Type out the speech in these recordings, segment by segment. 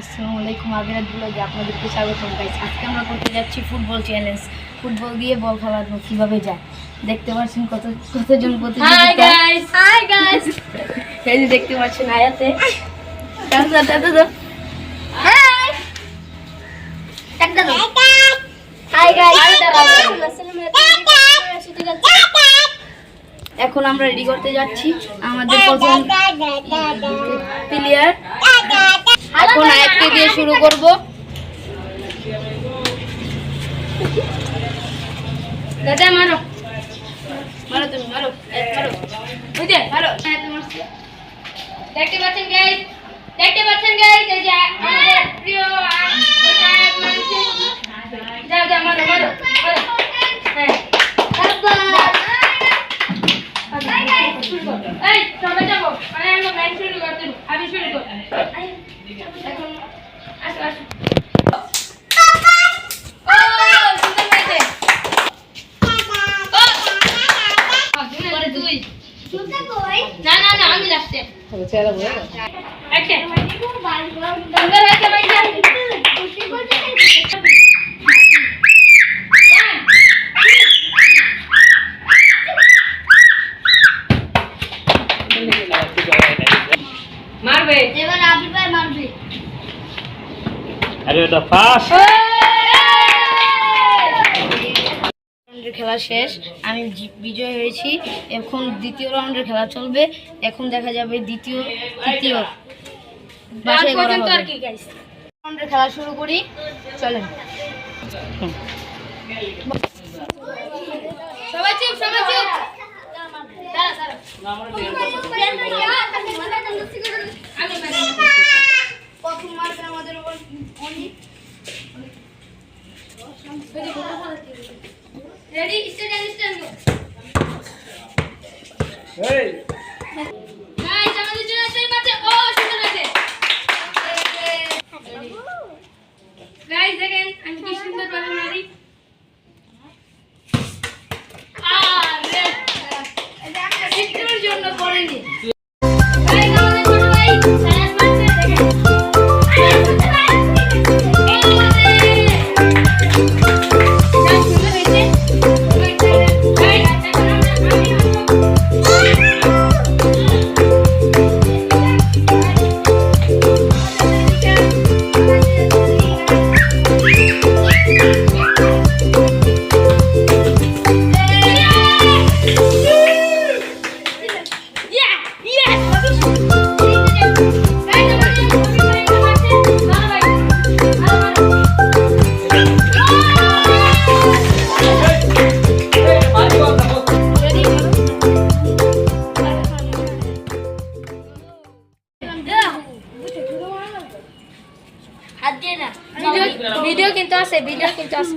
আসসালামু আলাইকুম আবিরাত ব্লগে আপনাদেরকে স্বাগতম। গাইস আজকে আমরা করতে যাচ্ছি ফুটবল চ্যালেঞ্জ ফুটবল দিয়ে বল খেলানো কীভাবে যায়? দেখতে পাচ্ছেন কত কতজন প্রতিযোগিতা? হাই গাইস এই যে দেখতে পাচ্ছেন আয়াতে। Tata tata hi tata hi guys এখন আমরা রেডি করতে যাচ্ছি। আমাদের প্রথম প্লেয়ার এখন আয়াতকে দিয়ে শুরু করব। দাদা মারো। মারো তুমি মারো মারো। বুঝতে মারো। দেখতে পাচ্ছেন গাইস দেখতে পাচ্ছেন গাইস এই যে আমাদের প্রিয় যাও যাও মারো মারো মারো। হ্যাঁ। এই চলে যাব। আমরা শুরু করতে আমি শুরু করতে না না না আমি লাস্টে আচ্ছা। মারবে এবার আবির ভাই মারবে। আরে ওটা রাউন্ডের খেলা শেষ। আমি বিজয় হয়েছি। এখন দ্বিতীয় রাউন্ডের খেলা চলবে। এখন দেখা যাবে দ্বিতীয় তৃতীয়। বাছাই করা হবে। রাউন্ডের খেলা শুরু করি। চলেন। সবাই চুপ সবাই চুপ। দাঁড়া দাঁড়া আমি প্রথম মারবে আমাদের উপর Anik ready stand stand guys video কিন্তু আছে ভিডিও কিন্তু আছে।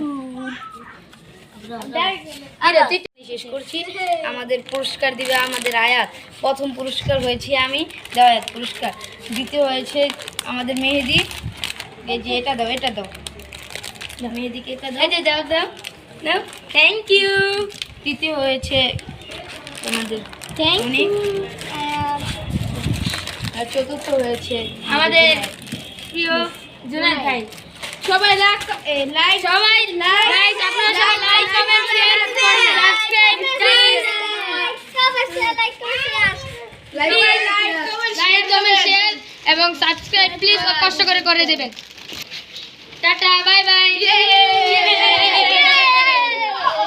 শেষ করছি। আমাদের পুরস্কার দিবে আমাদের আয়াত। প্রথম পুরস্কার হয়েছে আমি দাও আয়াত পুরস্কার। দ্বিতীয় হয়েছে আমাদের মেহেদি। এই যে এটা দাও এটা দাও। দাও, মেহেদিকে এটা দাও। এই দাও দাও দাও। থ্যাংক ইউ তৃতীয় হয়েছে তোমাদের থ্যাংক ইউ আর চতুর্থ হয়েছে আমাদের প্রিয় জুনাদ ভাই। সবাই লাইক লাইক সবাই লাইক আপনারা সবাই like comment share subscribe please like comment share এবং সাবস্ক্রাইব প্লিজ কষ্ট করে করে দিবেন। Tata bye bye